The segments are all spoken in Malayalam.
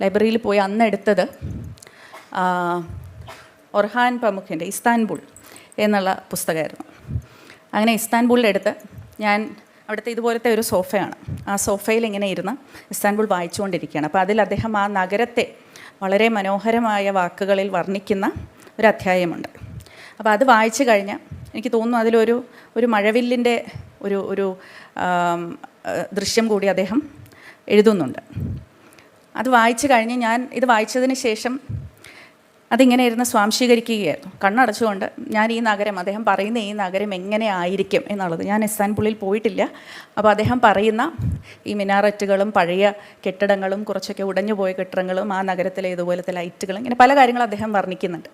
ലൈബ്രറിയിൽ പോയി അന്ന് എടുത്തത് ഒർഹാൻ പ്രമുഖിന്റെ ഇസ്താൻബുൾ എന്നുള്ള പുസ്തകമായിരുന്നു. അങ്ങനെ ഇസ്താൻബുളിലെടുത്ത് ഞാൻ അവിടുത്തെ ഇതുപോലത്തെ ഒരു സോഫയാണ്. ആ സോഫയിൽ ഇങ്ങനെ ഇരുന്ന് ഇസ്താൻബുൾ വായിച്ചുകൊണ്ടിരിക്കുകയാണ്. അപ്പോൾ അതിൽ അദ്ദേഹം ആ നഗരത്തെ വളരെ മനോഹരമായ വാക്കുകളിൽ വർണിക്കുന്ന ഒരു അധ്യായമുണ്ട്. അപ്പോൾ അത് വായിച്ചു കഴിഞ്ഞാൽ എനിക്ക് തോന്നുന്നു അതിലൊരു ഒരു മഴവില്ലിന്റെ ഒരു ഒരു ദൃശ്യം കൂടി അദ്ദേഹം എഴുതുന്നുണ്ട്. അത് വായിച്ചു കഴിഞ്ഞ് ഞാൻ ഇത് വായിച്ചതിന് ശേഷം അതിങ്ങനെ ഇരുന്ന് സ്വാംശീകരിക്കുകയായിരുന്നു. കണ്ണടച്ചുകൊണ്ട് ഞാൻ ഈ നഗരം അദ്ദേഹം പറയുന്ന ഈ നഗരം എങ്ങനെ ആയിരിക്കും എന്നുള്ളത്. ഞാൻ ഇസ്താൻബുളിൽ പോയിട്ടില്ല. അപ്പോൾ അദ്ദേഹം പറയുന്ന ഈ മിനാററ്റുകളും പഴയ കെട്ടിടങ്ങളും കുറച്ചൊക്കെ ഉടഞ്ഞു പോയ കെട്ടിടങ്ങളും ആ നഗരത്തിലെ ഇതുപോലത്തെ ലൈറ്റുകളും ഇങ്ങനെ പല കാര്യങ്ങളും അദ്ദേഹം വർണിക്കുന്നുണ്ട്.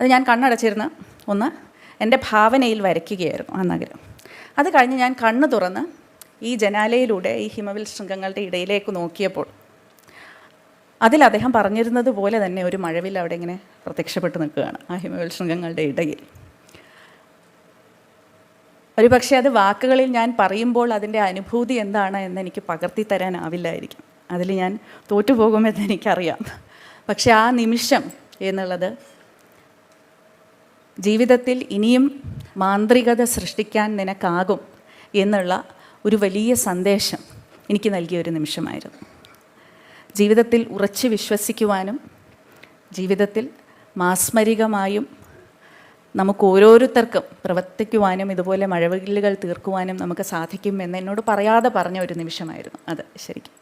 അത് ഞാൻ കണ്ണടച്ചിരുന്ന് ഒന്ന് എന്റെ ഭാവനയിൽ വരയ്ക്കുകയായിരുന്നു ആ നഗരം. അത് കഴിഞ്ഞ് ഞാൻ കണ്ണ് തുറന്ന് ഈ ജനാലയിലൂടെ ഈ ഹിമവിൽ ശൃംഗങ്ങളുടെ ഇടയിലേക്ക് നോക്കിയപ്പോൾ അതിൽ അദ്ദേഹം പറഞ്ഞിരുന്നത് പോലെ തന്നെ ഒരു മഴവിൽ അവിടെ ഇങ്ങനെ പ്രത്യക്ഷപ്പെട്ട് നിൽക്കുകയാണ് ആ ഹിമവൽ ശൃംഗങ്ങളുടെ ഇടയിൽ. ഒരു പക്ഷേ അത് വാക്കുകളിൽ ഞാൻ പറയുമ്പോൾ അതിന്റെ അനുഭൂതി എന്താണ് എന്ന് എനിക്ക് പകർത്തി തരാനാവില്ലായിരിക്കും. അതിൽ ഞാൻ തോറ്റുപോകുമെന്ന് എനിക്കറിയാം. പക്ഷെ ആ നിമിഷം എന്നുള്ളത് ജീവിതത്തിൽ ഇനിയും മാന്ത്രികത സൃഷ്ടിക്കാൻ നിനക്കാകും എന്നുള്ള ഒരു വലിയ സന്ദേശം എനിക്ക് നൽകിയ ഒരു നിമിഷമായിരുന്നു. ജീവിതത്തിൽ ഉറച്ചു വിശ്വസിക്കുവാനും ജീവിതത്തിൽ മാസ്മരികമായും നമുക്ക് ഓരോരുത്തർക്കും പ്രവർത്തിക്കുവാനും ഇതുപോലെ മഴവില്ലുകൾ തീർക്കുവാനും നമുക്ക് സാധിക്കും എന്ന് എന്നോട് പറയാതെ പറഞ്ഞ ഒരു നിമിഷമായിരുന്നു. അത് ശരിക്കും.